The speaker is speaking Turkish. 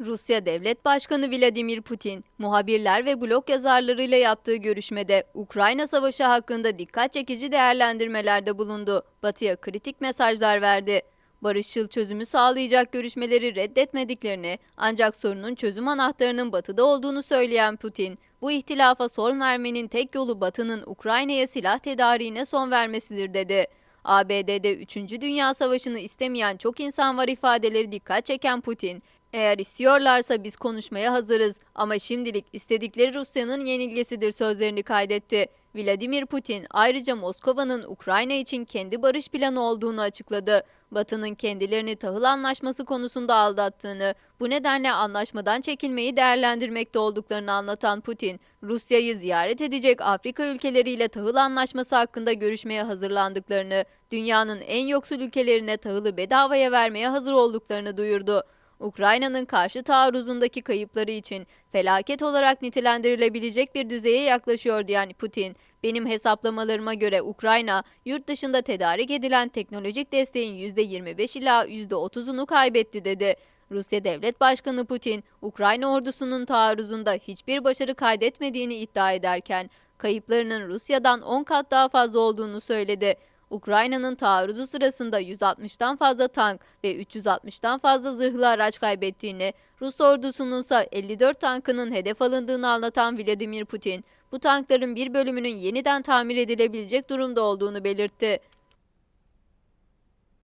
Rusya Devlet Başkanı Vladimir Putin, muhabirler ve blog yazarlarıyla yaptığı görüşmede Ukrayna Savaşı hakkında dikkat çekici değerlendirmelerde bulundu. Batı'ya kritik mesajlar verdi. Barışçıl çözümü sağlayacak görüşmeleri reddetmediklerini ancak sorunun çözüm anahtarının Batı'da olduğunu söyleyen Putin, bu ihtilafa son vermenin tek yolu Batı'nın Ukrayna'ya silah tedariğine son vermesidir dedi. ABD'de 3. Dünya Savaşı'nı istemeyen çok insan var ifadeleri dikkat çeken Putin, eğer istiyorlarsa biz konuşmaya hazırız ama şimdilik istedikleri Rusya'nın yenilgisidir sözlerini kaydetti. Vladimir Putin ayrıca Moskova'nın Ukrayna için kendi barış planı olduğunu açıkladı. Batı'nın kendilerini tahıl anlaşması konusunda aldattığını, bu nedenle anlaşmadan çekilmeyi değerlendirmekte olduklarını anlatan Putin, Rusya'yı ziyaret edecek Afrika ülkeleriyle tahıl anlaşması hakkında görüşmeye hazırlandıklarını, dünyanın en yoksul ülkelerine tahılı bedavaya vermeye hazır olduklarını duyurdu. Ukrayna'nın karşı taarruzundaki kayıpları için felaket olarak nitelendirilebilecek bir düzeye yaklaşıyor diyen Putin, benim hesaplamalarıma göre Ukrayna, yurt dışında tedarik edilen teknolojik desteğin %25 ila %30'unu kaybetti dedi. Rusya Devlet Başkanı Putin, Ukrayna ordusunun taarruzunda hiçbir başarı kaydetmediğini iddia ederken, kayıplarının Rusya'dan 10 kat daha fazla olduğunu söyledi. Ukrayna'nın taarruzu sırasında 160'tan fazla tank ve 360'tan fazla zırhlı araç kaybettiğini, Rus ordusunun ise 54 tankının hedef alındığını anlatan Vladimir Putin, bu tankların bir bölümünün yeniden tamir edilebilecek durumda olduğunu belirtti.